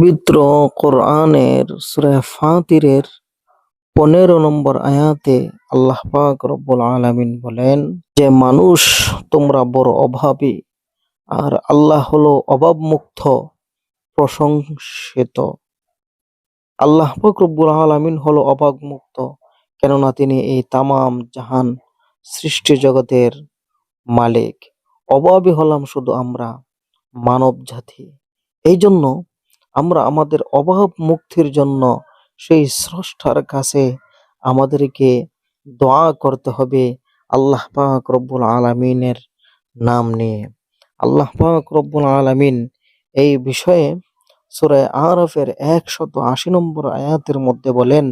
পবিত্র কোরআনের সূরা ফাতিরের পনেরো নম্বর আয়াতে আল্লাহ পাক রব্বুল আলামিন বলেন, যে মানুষ তোমরা বড় অভাবী আর আল্লাহ হলো অভাবমুক্ত, প্রশংসিত। আল্লাহ পাক রব্বুল আলামিন হলো অভাবমুক্ত, কেননা তিনি এই তামাম জাহান সৃষ্টি জগতের মালিক। অভাবী হলাম শুধু আমরা মানব জাতি এই জন্য আমরা আমাদের অভাব মুক্তির জন্য সেই স্রষ্টার কাছে আমাদেরকে দোয়া করতে হবে। আল্লাহ পাক রব্বুল আলামিনের নাম নিয়ে। আল্লাহ পাক রব্বুল আলামিন এই বিষয়ে সূরা আরফের একশত আশি নম্বর আয়াতের মধ্যে বলেন,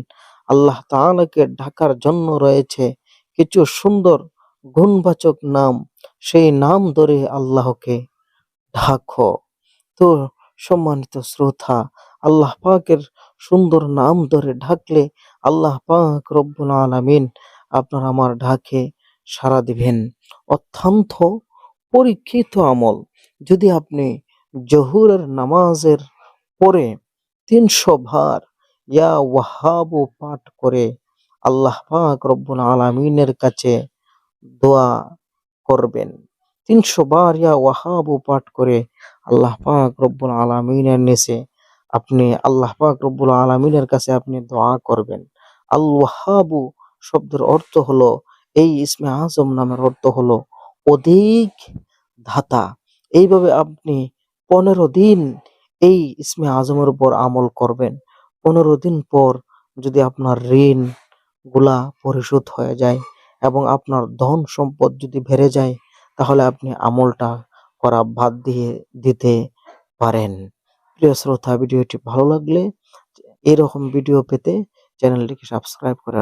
আল্লাহ তাআলাকে ঢাকার জন্য রয়েছে কিছু সুন্দর গুণবাচক নাম। সেই নাম ধরে আল্লাহকে ডাকো তো সম্মানিত শ্রোতা, আল্লাহ পাকের সুন্দর নাম ধরে ঢাকলে আল্লাহ পাক রব্বুল আলামিন আপনার আমার ঢাকে সাড়া দিবেন। অত্যন্ত পরীক্ষিত আমল। যদি আপনি জহুরের নামাজের পরে তিনশো ভার ইয়া ওয়াহাবু পাঠ করে আল্লাহ পাক রব্বুল আলামিনের কাছে দোয়া করবেন। তিনশো বার ইয়া ওয়াহাবু পাঠ করে আল্লাহ পাক রব্বুল আলামিনের নিচে আপনি আল্লাহ পাক রব্বুল আলামিনের কাছে আপনি দোয়া করবেন। আল ওয়াহাবু শব্দের অর্থ হলো, এই ইসমে আজম নামের অর্থ হলো অধিক ধাতা। এইভাবে আপনি পনেরো দিন এই ইসমে আজমের উপর আমল করবেন। পনেরো দিন পর যদি আপনার ঋণগুলা পরিশোধ হয়ে যায় এবং আপনার ধন সম্পদ যদি বেড়ে যায় তাহলে আপনি আমলটা করা বাদ দিয়ে দিতে পারেন। প্রিয় শ্রোতা, ভিডিওটি ভালো লাগলে এরকম ভিডিও পেতে চ্যানেলটিকে সাবস্ক্রাইব করে